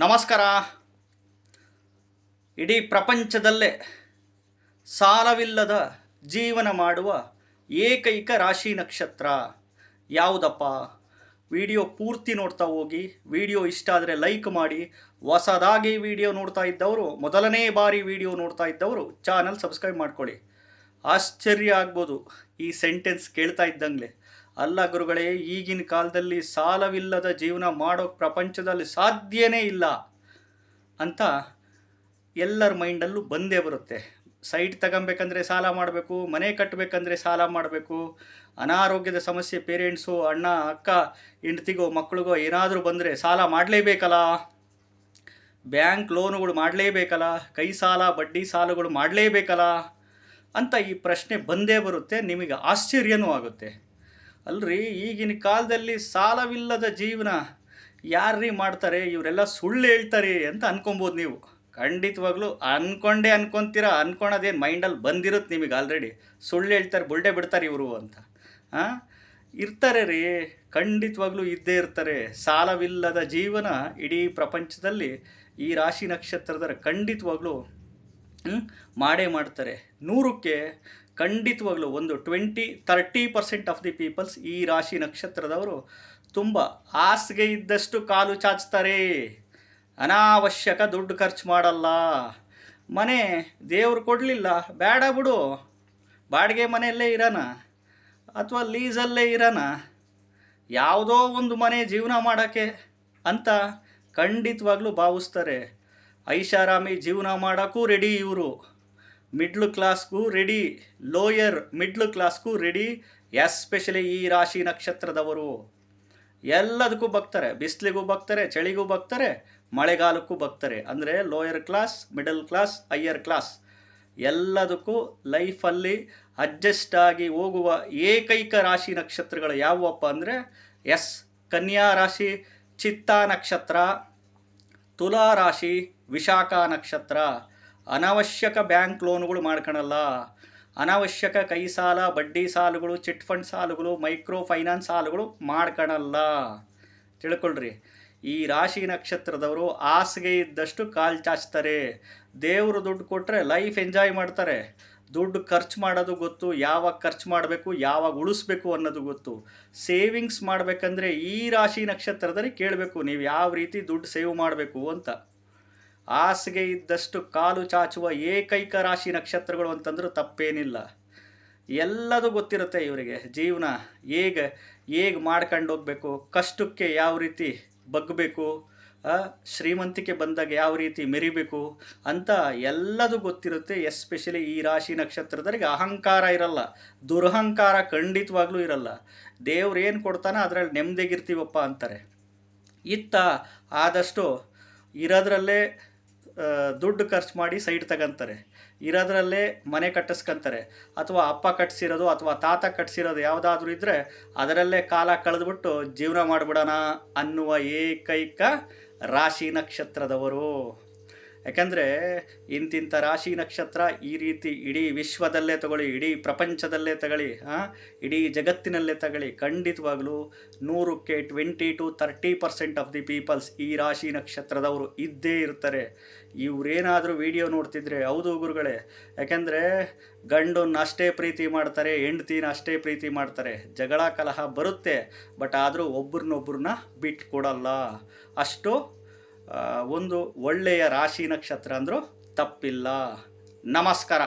ನಮಸ್ಕಾರ. ಇಡೀ ಪ್ರಪಂಚದಲ್ಲೇ ಸಾಲವಿಲ್ಲದ ಜೀವನ ಮಾಡುವ ಏಕೈಕ ರಾಶಿ ನಕ್ಷತ್ರ. ಯಾವುದಪ್ಪ? ವಿಡಿಯೋ ಪೂರ್ತಿ ನೋಡ್ತಾ ಹೋಗಿ, ವಿಡಿಯೋ ಇಷ್ಟ ಆದರೆ ಲೈಕ್ ಮಾಡಿ, ಹೊಸದಾಗಿ ವಿಡಿಯೋ ನೋಡ್ತಾ ಇದ್ದವರು, ಮೊದಲನೇ ಬಾರಿ ವಿಡಿಯೋ ನೋಡ್ತಾ ಇದ್ದವರು ಚಾನಲ್ ಸಬ್ಸ್ಕ್ರೈಬ್ ಮಾಡ್ಕೊಳ್ಳಿ. ಆಶ್ಚರ್ಯ ಆಗ್ಬೋದು ಈ ಸೆಂಟೆನ್ಸ್ ಕೇಳ್ತಾ ಇದ್ದಂಗೆ ಅಲ್ಲ ಗುರುಗಳೇ, ಈಗಿನ ಕಾಲದಲ್ಲಿ ಸಾಲವಿಲ್ಲದ ಜೀವನ ಮಾಡೋ ಪ್ರಪಂಚದಲ್ಲಿ ಸಾಧ್ಯನೇ ಇಲ್ಲ ಅಂತ ಎಲ್ಲರ ಮೈಂಡಲ್ಲೂ ಬಂದೇ ಬರುತ್ತೆ. ಸೈಟ್ ತಗೊಬೇಕಂದ್ರೆ ಸಾಲ ಮಾಡಬೇಕು, ಮನೆ ಕಟ್ಟಬೇಕಂದ್ರೆ ಸಾಲ ಮಾಡಬೇಕು, ಅನಾರೋಗ್ಯದ ಸಮಸ್ಯೆ ಪೇರೆಂಟ್ಸು, ಅಣ್ಣ, ಅಕ್ಕ, ಹೆಂಡ್ತಿಗೋ, ಮಕ್ಕಳಿಗೋ ಏನಾದರೂ ಬಂದರೆ ಸಾಲ ಮಾಡಲೇಬೇಕಲ್ಲ? ಬ್ಯಾಂಕ್ ಲೋನುಗಳು ಮಾಡಲೇಬೇಕಲ್ಲ? ಕೈ ಸಾಲ, ಬಡ್ಡಿ ಸಾಲಗಳು ಮಾಡಲೇಬೇಕಲ್ಲ? ಅಂತ ಈ ಪ್ರಶ್ನೆ ಬಂದೇ ಬರುತ್ತೆ, ನಿಮಗೆ ಆಶ್ಚರ್ಯನೂ ಆಗುತ್ತೆ. ಅಲ್ರಿ, ಈಗಿನ ಕಾಲದಲ್ಲಿ ಸಾಲವಿಲ್ಲದ ಜೀವನ ಯಾರ್ರೀ ಮಾಡ್ತಾರೆ? ಇವರೆಲ್ಲ ಸುಳ್ಳು ಹೇಳ್ತಾರೆ ಅಂತ ಅನ್ಕೊಬೋದು ನೀವು. ಖಂಡಿತವಾಗ್ಲೂ ಅನ್ಕೊಂಡೇ ಅನ್ಕೊಂತೀರ, ಅನ್ಕೊಳೋದೇನು ಮೈಂಡಲ್ಲಿ ಬಂದಿರುತ್ತೆ ನಿಮಗೆ ಆಲ್ರೆಡಿ ಸುಳ್ಳು ಹೇಳ್ತಾರೆ, ಬುಲ್ಡೆ ಬಿಡ್ತಾರೆ ಇವರು ಅಂತ. ಹಾಂ ಇರ್ತಾರೆ ರೀ, ಖಂಡಿತವಾಗ್ಲೂ ಇದ್ದೇ ಇರ್ತಾರೆ. ಸಾಲವಿಲ್ಲದ ಜೀವನ ಇಡೀ ಪ್ರಪಂಚದಲ್ಲಿ ಈ ರಾಶಿ ನಕ್ಷತ್ರದ ಖಂಡಿತವಾಗ್ಲೂ? ಮಾಡೇ ಮಾಡ್ತಾರೆ. ನೂರಕ್ಕೆ ಖಂಡಿತವಾಗ್ಲೂ ಒಂದು twenty thirty percent of the peoples ಈ ರಾಶಿ ನಕ್ಷತ್ರದವರು ತುಂಬ ಹಾಸಿಗೆ ಇದ್ದಷ್ಟು ಕಾಲು ಚಾಚ್ತಾರೆ. ಅನಾವಶ್ಯಕ ದುಡ್ಡು ಖರ್ಚು ಮಾಡಲ್ಲ. ಮನೆ ದೇವರು ಕೊಡಲಿಲ್ಲ, ಬೇಡ ಬಿಡು. ಬಾಡಿಗೆ ಮನೆಯಲ್ಲೇ ಇರೋಣ ಅಥವಾ ಲೀಸಲ್ಲೇ ಇರೋಣ. ಯಾವುದೋ ಒಂದು ಮನೆ ಜೀವನ ಮಾಡೋಕ್ಕೆ ಅಂತ ಖಂಡಿತವಾಗ್ಲೂ ಭಾವಿಸ್ತಾರೆ. ಐಷಾರಾಮಿ ಜೀವನ ಮಾಡೋಕ್ಕೂ ರೆಡಿ ಇವರು. ಮಿಡ್ಲ್ ಕ್ಲಾಸ್ಗೂ ರೆಡಿ ಲೋಯರ್ ಮಿಡ್ಲ್ ಕ್ಲಾಸ್ಗೂ ರೆಡಿ ಎಸ್ಪೆಷಲಿ ಈ ರಾಶಿ ನಕ್ಷತ್ರದವರು. ಎಲ್ಲದಕ್ಕೂ ಬಗ್ತಾರೆ ಬಿಸಿಲಿಗೂ ಬಗ್ತಾರೆ ಚಳಿಗೂ ಬಗ್ತಾರೆ ಮಳೆಗಾಲಕ್ಕೂ ಬಗ್ತಾರೆ ಅಂದರೆ lower class middle class higher class ಎಲ್ಲದಕ್ಕೂ ಲೈಫಲ್ಲಿ ಅಡ್ಜಸ್ಟ್ ಆಗಿ ಹೋಗುವ ಏಕೈಕ ರಾಶಿ ನಕ್ಷತ್ರಗಳು ಯಾವುವಪ್ಪ ಅಂದರೆ, ಎಸ್, ಕನ್ಯಾ ರಾಶಿ, ಚಿತ್ತಾ ನಕ್ಷತ್ರ, ತುಲಾ ರಾಶಿ, ವಿಶಾಖ ನಕ್ಷತ್ರ. ಅನಾವಶ್ಯಕ ಬ್ಯಾಂಕ್ ಲೋನ್ಗಳು ಮಾಡ್ಕೊಳಲ್ಲ ಅನಾವಶ್ಯಕ ಕೈ ಸಾಲ, ಬಡ್ಡಿ ಸಾಲಗಳು, ಚಿಟ್ ಫಂಡ್ ಸಾಲಗಳು, ಮೈಕ್ರೋ ಫೈನಾನ್ಸ್ ಸಾಲಗಳು ಮಾಡ್ಕೊಳಲ್ಲ ತಿಳ್ಕೊಳ್ರಿ. ಈ ರಾಶಿ ನಕ್ಷತ್ರದವರು ಹಾಸಿಗೆ ಇದ್ದಷ್ಟು ಕಾಲು ಚಾಚ್ತಾರೆ. ದೇವರು ದುಡ್ಡು ಕೊಟ್ಟರೆ ಲೈಫ್ ಎಂಜಾಯ್ ಮಾಡ್ತಾರೆ. ದುಡ್ಡು ಖರ್ಚು ಮಾಡೋದು ಗೊತ್ತು, ಯಾವಾಗ ಖರ್ಚು ಮಾಡಬೇಕು, ಯಾವಾಗ ಉಳಿಸ್ಬೇಕು ಅನ್ನೋದು ಗೊತ್ತು. ಸೇವಿಂಗ್ಸ್ ಮಾಡಬೇಕಂದ್ರೆ ಈ ರಾಶಿ ನಕ್ಷತ್ರದಲ್ಲಿ ಕೇಳಬೇಕು, ನೀವು ಯಾವ ರೀತಿ ದುಡ್ಡು ಸೇವ್ ಮಾಡಬೇಕು ಅಂತ. ಹಾಸಿಗೆ ಇದ್ದಷ್ಟು ಕಾಲು ಚಾಚುವ ಏಕೈಕ ರಾಶಿ ನಕ್ಷತ್ರಗಳು ಅಂತಂದರೂ ತಪ್ಪೇನಿಲ್ಲ. ಎಲ್ಲದೂ ಗೊತ್ತಿರುತ್ತೆ ಇವರಿಗೆ. ಜೀವನ ಹೇಗೆ ಹೇಗೆ ಮಾಡ್ಕೊಂಡು ಹೋಗಬೇಕು, ಕಷ್ಟಕ್ಕೆ ಯಾವ ರೀತಿ ಬಗ್ಗಬೇಕು ಶ್ರೀಮಂತಿಕೆ ಬಂದಾಗ ಯಾವ ರೀತಿ ಮೆರಿಬೇಕು ಅಂತ ಎಲ್ಲದೂ ಗೊತ್ತಿರುತ್ತೆ. ಎಸ್ಪೆಷಲಿ ಈ ರಾಶಿ ನಕ್ಷತ್ರದವರಿಗೆ ಅಹಂಕಾರ ಇರಲ್ಲ. ದುರಹಂಕಾರ ಖಂಡಿತವಾಗ್ಲೂ ಇರಲ್ಲ. ದೇವ್ರು ಏನು ಕೊಡ್ತಾನೆ ಅದರಲ್ಲಿ ನೆಮ್ಮದಿಗಿರ್ತೀವಪ್ಪ ಅಂತಾರೆ. ಇತ್ತ ಆದಷ್ಟು ಇರೋದ್ರಲ್ಲೇ ದುಡ್ಡು ಖರ್ಚು ಮಾಡಿ ಸೈಡ್ ತಗೊಂತಾರೆ. ಇರೋದ್ರಲ್ಲೇ ಮನೆ ಕಟ್ಟಿಸ್ಕೊಂತಾರೆ. ಅಥವಾ ಅಪ್ಪ ಕಟ್ಸಿರೋದು ಅಥವಾ ತಾತ ಕಟ್ಸಿರೋದು ಯಾವುದಾದ್ರೂ ಇದ್ದರೆ ಅದರಲ್ಲೇ ಕಾಲ ಕಳೆದ್ಬಿಟ್ಟು ಜೀವನ ಮಾಡಿಬಿಡೋಣ ಅನ್ನುವ ಏಕೈಕ ರಾಶಿ ನಕ್ಷತ್ರದವರು. ಯಾಕಂದರೆ ಇಂತಿಂಥ ರಾಶಿ ನಕ್ಷತ್ರ ಈ ರೀತಿ ಇಡೀ ವಿಶ್ವದಲ್ಲೇ ತಗೊಳ್ಳಿ, ಇಡೀ ಪ್ರಪಂಚದಲ್ಲೇ ತಗೊಳ್ಳಿ ಹಾಂ ಇಡೀ ಜಗತ್ತಿನಲ್ಲೇ ತಗೊಳ್ಳಿ, ಖಂಡಿತವಾಗ್ಲೂ ನೂರಕ್ಕೆ twenty to thirty percent of the peoples ಈ ರಾಶಿ ನಕ್ಷತ್ರದವರು ಇದ್ದೇ ಇರ್ತಾರೆ. ಇವರೇನಾದರೂ ವಿಡಿಯೋ ನೋಡ್ತಿದ್ರೆ ಹೌದು ಗುರುಗಳೇ, ಯಾಕೆಂದರೆ ಗಂಡನ್ನ ಅಷ್ಟೇ ಪ್ರೀತಿ ಮಾಡ್ತಾರೆ, ಹೆಂಡ್ತಿನ ಅಷ್ಟೇ ಪ್ರೀತಿ ಮಾಡ್ತಾರೆ, ಜಗಳ ಕಲಹ ಬರುತ್ತೆ ಬಟ್ ಆದರೂ ಒಬ್ರನ್ನೊಬ್ರನ್ನ ಬಿಟ್ಟು ಕೊಡಲ್ಲ ಅಷ್ಟು ಒಂದು ಒಳ್ಳೆಯ ರಾಶಿ ನಕ್ಷತ್ರ ಅಂದರೂ ತಪ್ಪಿಲ್ಲ. ನಮಸ್ಕಾರ.